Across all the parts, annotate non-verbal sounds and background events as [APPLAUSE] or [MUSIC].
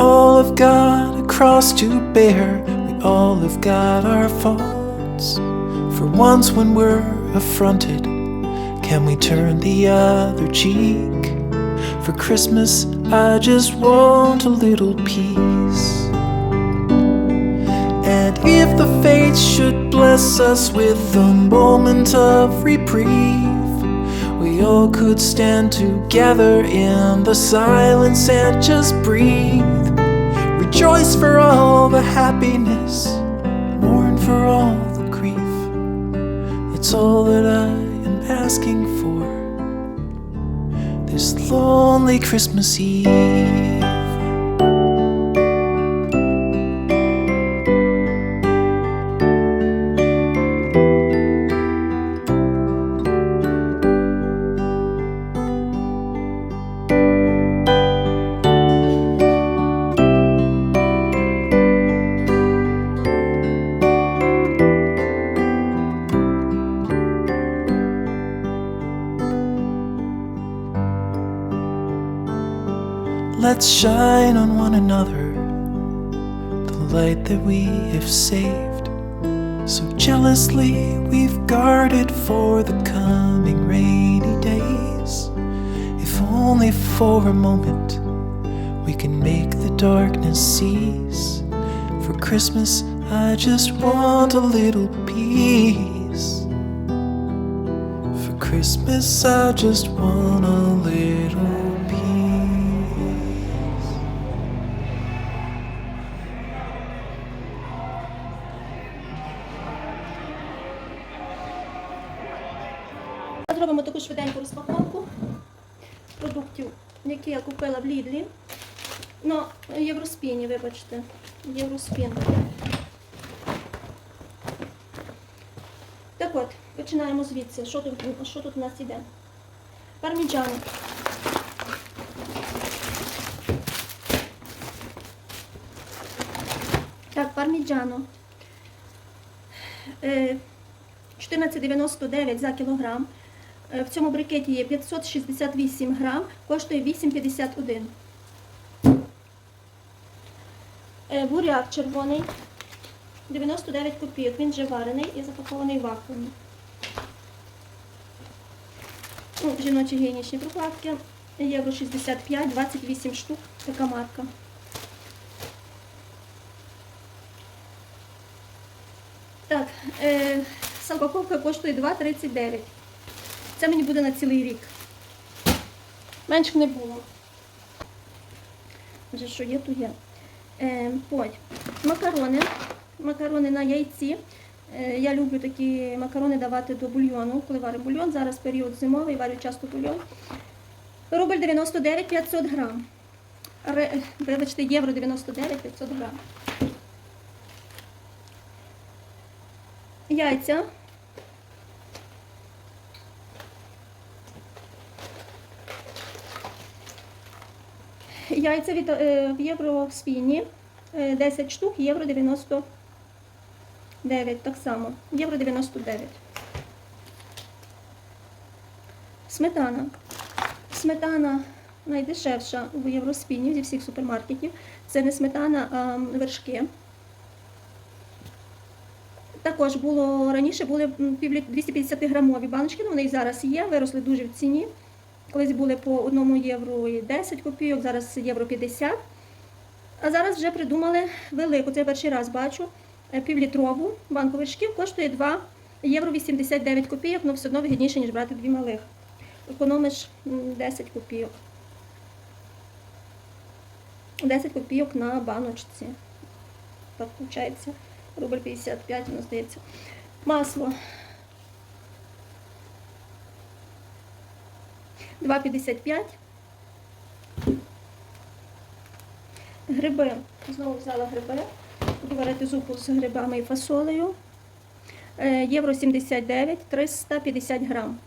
All have got a cross to bear, we all have got our faults. For once, when we're affronted, can we turn the other cheek? For Christmas, I just want a little peace. And if the fates should bless us with a moment of reprieve, we all could stand together in the silence and just breathe. Rejoice for all the happiness, mourn for all the grief. It's all that I am asking for this lonely Christmas Eve. Let's shine on one another the light that we have saved. So jealously we've guarded for the coming rainy days. If only for a moment we can make the darkness cease. For Christmas, I just want a little peace. For Christmas, I just want a Зробимо таку швиденьку розпаковку продуктів, які я купила в Лідлі. Ну, Євроспіні, вибачте. Євроспін. Так от, починаємо звідси. Що тут, що тут у нас іде? Парміджано. Так, парміджано. Е, 14,99 за кілограм. Е, В цьому брикеті є 568 грам, коштує 8,51. Е, Буряк червоний 99 копійок. Він вже варений і запакований вакуумі. Ну, Жіночі гігієнічні прокладки. Євро 65, 28 штук. Така марка. Так, е, упаковка коштує 2,39. Це мені буде на цілий рік. Менше не було. Вже що є, то є. Е, Потім макарони. Макарони на яйці. Е, я люблю такі макарони давати до бульйону, коли варю бульйон. Зараз період зимовий, варю часто бульйон. Рубль 99 500 грам. Ре- Вибачте, євро 99 500 грам. Яйця. Яйця від, е, в євро в спіні. Е, 10 штук, євро 99. Так само. Євро 99. Сметана. Сметана найдешевша в Євроспіні зі всіх супермаркетів. Це не сметана, а вершки. Також було раніше були 250 грамові баночки, ну вони і зараз є, виросли дуже в ціні. Колись були по 1 євро і 10 копійок, зараз євро 50. А зараз вже придумали велику, це я перший раз бачу, е, півлітрову банку вершків коштує 2 євро 89 копійок, але все одно вигідніше, ніж брати дві малих. Економиш 10 копійок. 10 копійок на баночці. Так виходить. Рубль 55, воно здається. Масло. 2,55. Гриби. Знову взяла гриби. Буду варити зупу з грибами і фасолею. Е, Євро 79, 350 грам.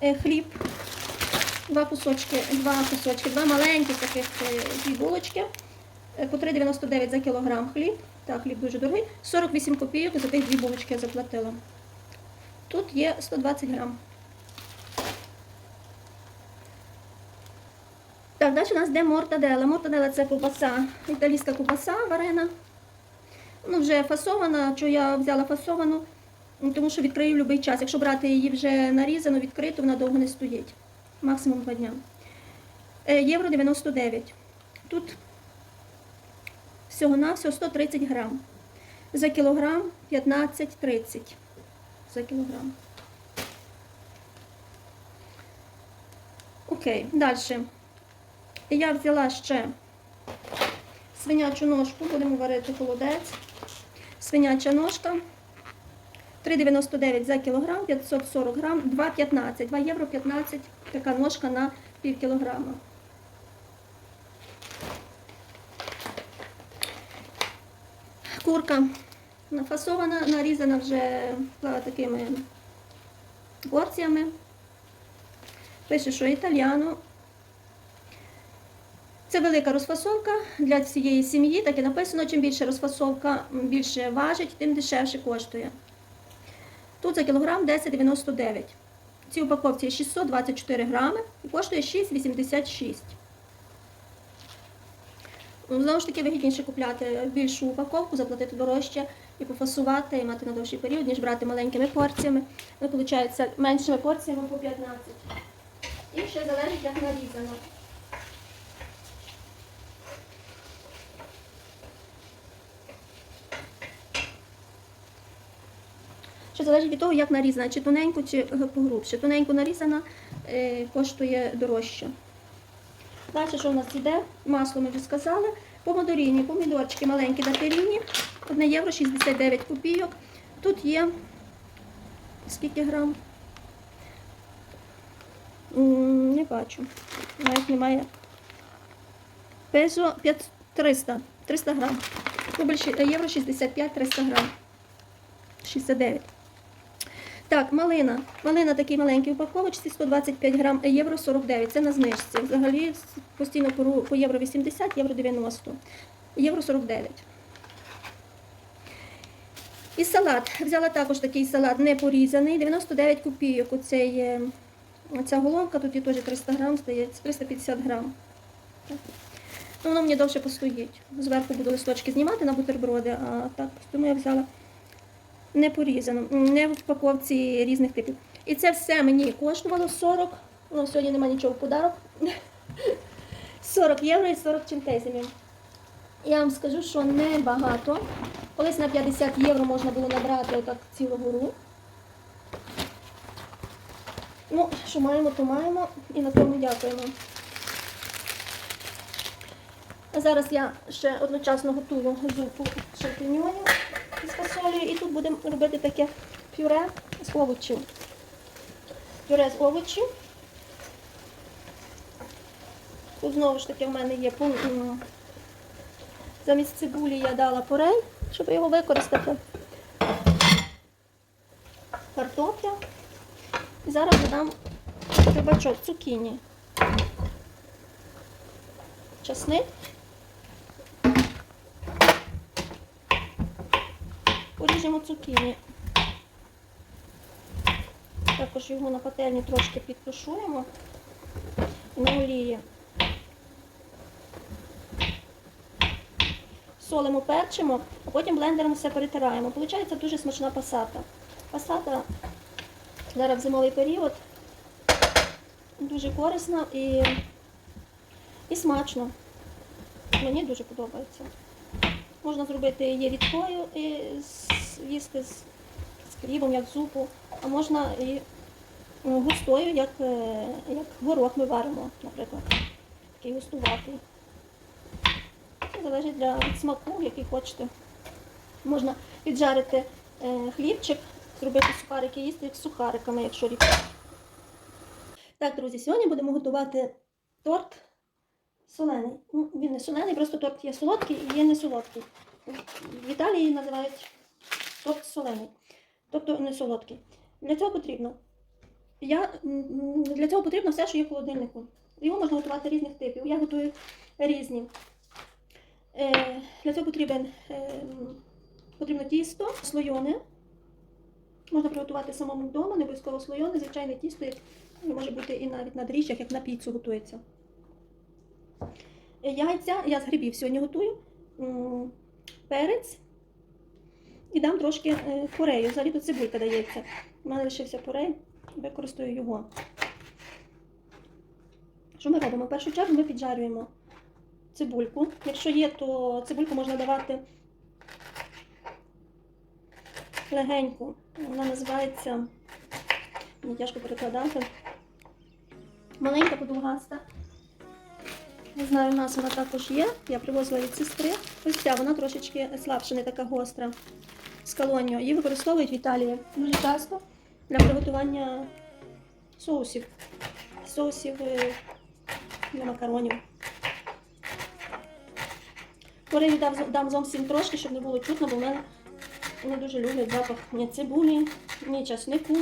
Е, Хліб. Два кусочки, два кусочки, два маленьких таких е, дві булочки. По 3,99 за кілограм хліб. Так, хліб дуже дорогий. 48 копійок за тих дві булочки я заплатила. Тут є 120 грам. Так, далі у нас йде мортадела. Мортадела це ковбаса, італійська ковбаса варена. Ну, вже фасована, що я взяла фасовану, ну, тому що відкрию в будь-який час. Якщо брати її вже нарізану, відкриту, вона довго не стоїть. Максимум 2 дня. Е, Євро 99. Тут всього-навсього 130 грам. За кілограм 15-30. За кілограм. Окей, далі. Я взяла ще свинячу ножку, будемо варити холодець. Свиняча ножка. 3,99 за кілограм, 540 грам, 2,15, 2 євро 15, така ножка на пів кілограма. Курка нафасована, нарізана вже такими порціями. Пише, що італіано. Це велика розфасовка для всієї сім'ї, так і написано, чим більше розфасовка більше важить, тим дешевше коштує. Тут за кілограм 10,99. В цій упаковці 624 грами і коштує 6,86. Ну, Знову ж таки, вигідніше купляти більшу упаковку, заплатити дорожче і пофасувати, і мати на довший період, ніж брати маленькими порціями. Ну, виходить, меншими порціями по 15. І ще залежить, як нарізано. Що залежить від того, як нарізана, чи тоненько, чи погрубше. Тоненько нарізана е, коштує дорожче. Далі, що у нас йде? Масло ми вже сказали. Помидоріні, помідорчики маленькі датиріні. 1 євро 69 копійок. Тут є скільки грам? Не бачу. Навіть немає. Пезо 5 300. 300 грам. Рубль е, євро 65 300 грам. 69. Так, малина. Малина такий маленький упаковочці, 125 грам, е, євро 49. Це на знижці. Взагалі постійно по, по євро 80, євро 90. Євро 49. І салат. Взяла також такий салат не порізаний, 99 копійок. Оце є, ця головка, тут є теж 300 грам, здається, 350 грам. Ну, воно мені довше постоїть. Зверху буду листочки знімати на бутерброди, а так, тому я взяла не порізано, не в упаковці різних типів. І це все мені коштувало 40, ну сьогодні немає нічого в подарок. [LAUGHS] 40 євро і 40 чентезимів. Я вам скажу, що небагато. Колись на 50 євро можна було набрати отак цілу гору. Ну, що маємо, то маємо. І на тому дякуємо. А зараз я ще одночасно готую зупу шампіньонів з фасолею. І тут будемо робити таке пюре з овочів. Пюре з овочів. Тут знову ж таки в мене є замість цибулі я дала порей, щоб його використати. Картопля. І зараз додам рибачок, цукіні. Часник. Поріжемо цукіні. Також його на пательні трошки підтушуємо на олії. Солимо, перчимо, а потім блендером все перетираємо. Получається дуже смачна пасата. Пасата зараз в зимовий період дуже корисна і, і смачно. Мені дуже подобається. Можна зробити її рідкою і їсти з, з хлібом, як зупу, а можна і ну, густою, як, е, як горох ми варимо, наприклад. Такий густуватий. Залежить для смаку, який хочете. Можна піджарити е, хлібчик, зробити сухарики, їсти з сухариками, якщо рідко. Так, друзі, сьогодні будемо готувати торт солений. Ну, він не солений, просто торт є солодкий і є не солодкий. В Італії називають торт солений, тобто не солодкий. Для цього потрібно. Я, для цього потрібно все, що є в холодильнику. Його можна готувати різних типів. Я готую різні. Е, для цього потрібен, е, потрібно тісто, слойоне. Можна приготувати самому вдома, не обов'язково слойоне, звичайне тісто, як- може бути і навіть на дріжджах, як на піцу готується. Е, Яйця, я з грибів сьогодні готую. Перець. І дам трошки порею. Взагалі тут цибулька дається. У мене лишився порей, використаю його. Що ми робимо? В першу чергу ми піджарюємо цибульку. Якщо є, то цибульку можна давати легеньку. Вона називається, мені тяжко перекладати. Маленька подовгаста. Не знаю, у нас вона також є. Я привозила від сестри. Ось ця, вона трошечки слабша, не така гостра. Скалоньо. Її використовують в Італії дуже часто для приготування соусів. Соусів е, для макаронів. Корею дам, дам зовсім трошки, щоб не було чутно, бо в мене не дуже люблять запах ні цибулі, ні часнику.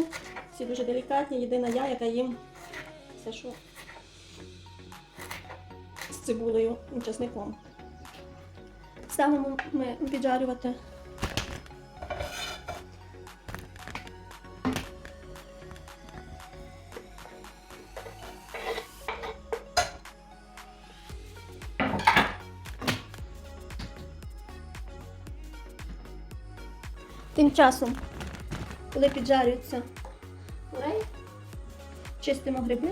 Всі дуже делікатні. Єдина я, яка їм все, що з цибулею і часником. Ставимо ми піджарювати. Часом, коли піджарюється курей, чистимо гриби.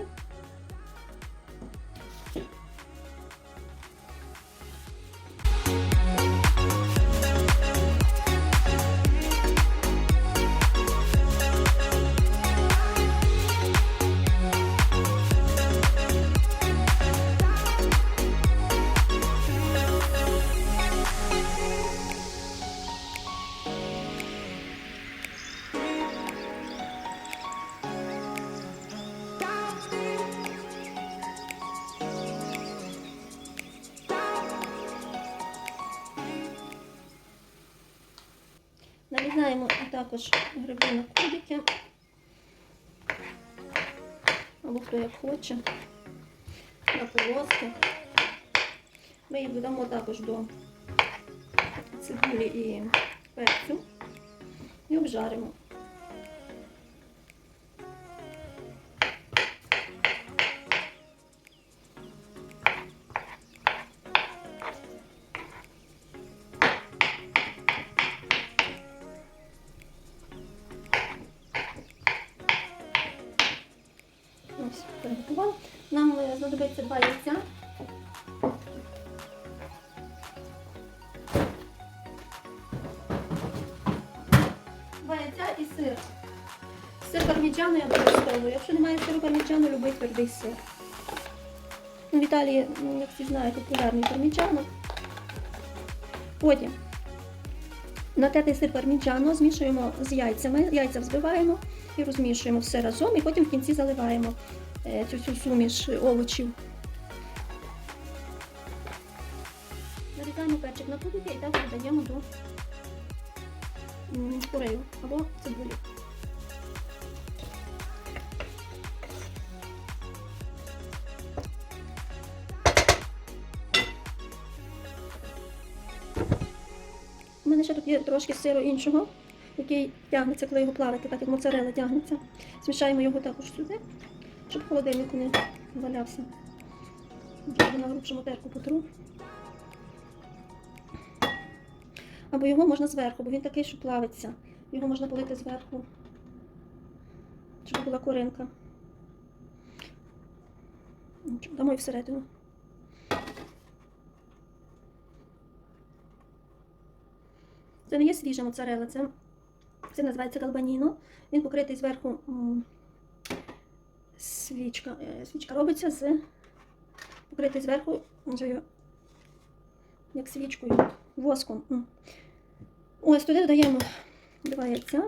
Нарізаємо також гриби на кубики. Або хто як хоче. На полоски. Ми їх додамо також до цибулі і перцю. І обжаримо. Нам е, знадобиться два яйця. Два яйця і сир. Сир парміджану я використовую. Якщо немає сиру парміджану, любий твердий сир. В Італії, як всі знають, популярний парміджану. Потім натертий сир парміджану змішуємо з яйцями. Яйця взбиваємо і розмішуємо все разом, і потім в кінці заливаємо е, цю всю суміш овочів. Нарізаємо перчик на кубики і так додаємо до курею або цибулі. У мене ще тут є трошки сиру іншого, який тягнеться, коли його плавити, так як моцарела тягнеться. Змішаємо його також сюди, щоб в холодильнику не валявся. Вже на терку потру. Або його можна зверху, бо він такий, що плавиться. Його можна полити зверху, щоб була коринка. Дамо і всередину. Це не є свіжа моцарела, це, це називається галбаніно. Він покритий зверху свічка. е, Свічка робиться з покритий зверху як свічкою, воском. Ось туди додаємо два яйця.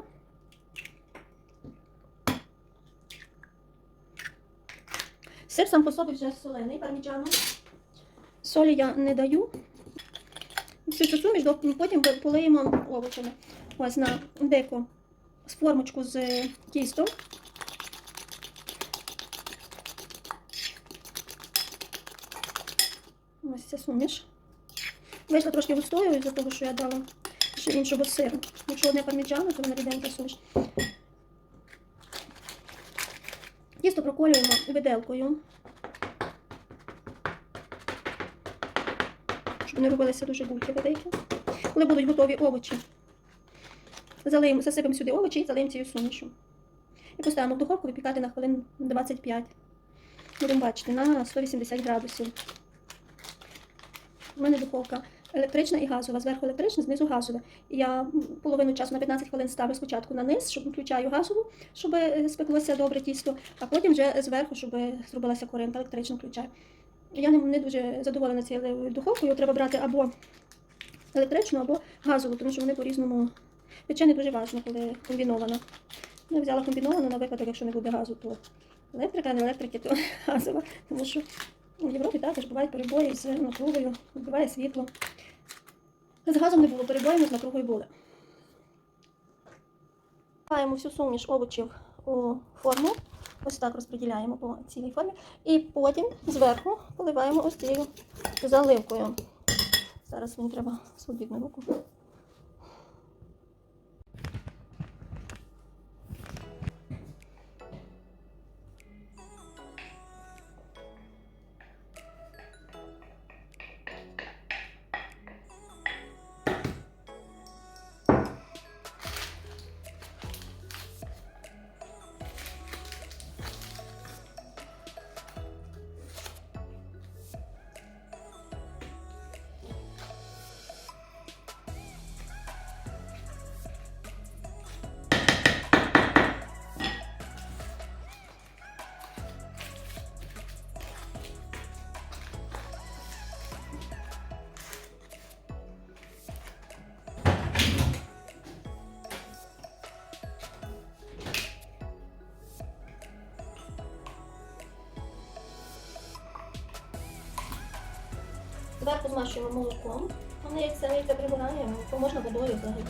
Сир сам по собі вже солений, парміджано. Солі я не даю. Всю цю суміш потім полиємо овочами. Ось на деко з формочку з тістом. Ось ця суміш. Вийшла трошки густою із-за того, що я дала ще іншого сиру. Якщо одне парміджано, то вона ріденька суміш. Тісто проколюємо виделкою. Щоб не робилися дуже бульки великі. Коли будуть готові овочі, залиємо, засипемо сюди овочі і залиємо цією сумішю. І поставимо в духовку випікати на хвилин 25. Будемо бачити на 180 градусів. У мене духовка електрична і газова. Зверху електрична, знизу газова. Я половину часу на 15 хвилин ставлю спочатку на низ, щоб включаю газову, щоб е, спеклося добре тісто, а потім вже зверху, щоб зробилася коринка, електрично включаю. Я не, не дуже задоволена цією духовкою. Треба брати або електричну, або газову, тому що вони по-різному. Пече дуже важливо, коли комбінована. Я взяла комбіновану на випадок, якщо не буде газу, то електрика, а не електрики, то [LAUGHS] газова. Тому що в Європі також бувають перебої з напругою, вбиває світло. З газом не було перебоїв, з напругою були. Вливаємо всю суміш овочів у форму. Ось так розподіляємо по цілій формі. І потім зверху поливаємо ось цією заливкою. Зараз мені треба свобідну руку. Змащуємо молоком. Вони як яйце прибирає, то можна водою взагалі.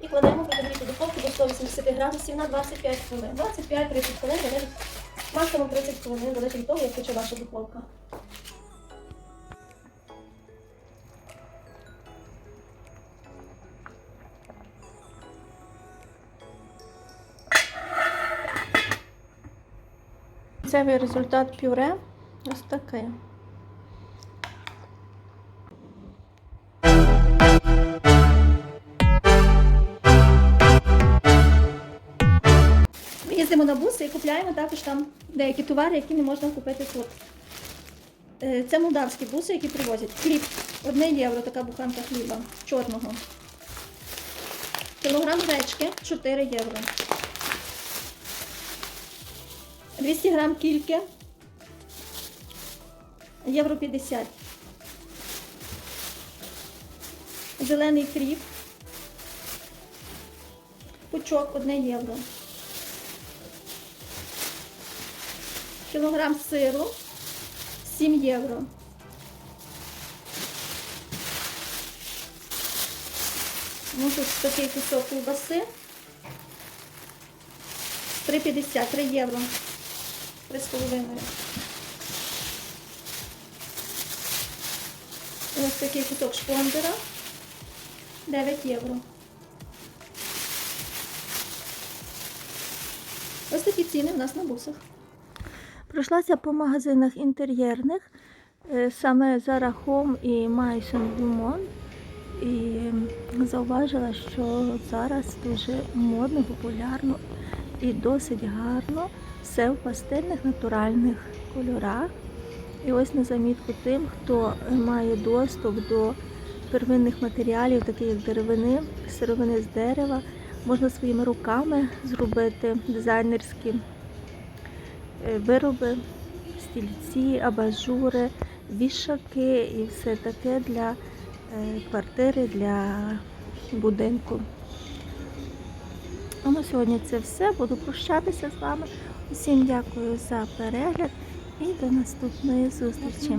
І кладемо пригріти духовку до 180 градусів на 25 хвилин. 25-30 хвилин, залежить, максимум 30 хвилин, залежить від того, як пече ваша духовка. Кінцевий результат пюре ось таке. Ми їздимо на буси і купляємо також там деякі товари, які не можна купити тут. Е, Це молдавські буси, які привозять. Хліб 1 євро, така буханка хліба чорного. Кілограм гречки 4 євро. 200 грам кільки. Євро 50. Зелений кріп. Пучок 1 євро. Кілограм сиру 7 євро. Ну, тут такий кусок ковбаси. 3,50, 3 євро. 3,5. Ось такий кусок шпондера. 9 євро. Ось такі ціни у нас на бусах. Пройшлася по магазинах інтер'єрних, е, саме Zara Home і Maison Dumont. І зауважила, що зараз дуже модно, популярно і досить гарно все в пастельних натуральних кольорах. І ось на замітку тим, хто має доступ до первинних матеріалів, таких як деревини, сировини з дерева, можна своїми руками зробити дизайнерські е, вироби, стільці, абажури, вішаки і все таке для е, квартири, для будинку. А на сьогодні це все. Буду прощатися з вами. Усім дякую за перегляд і до наступної зустрічі.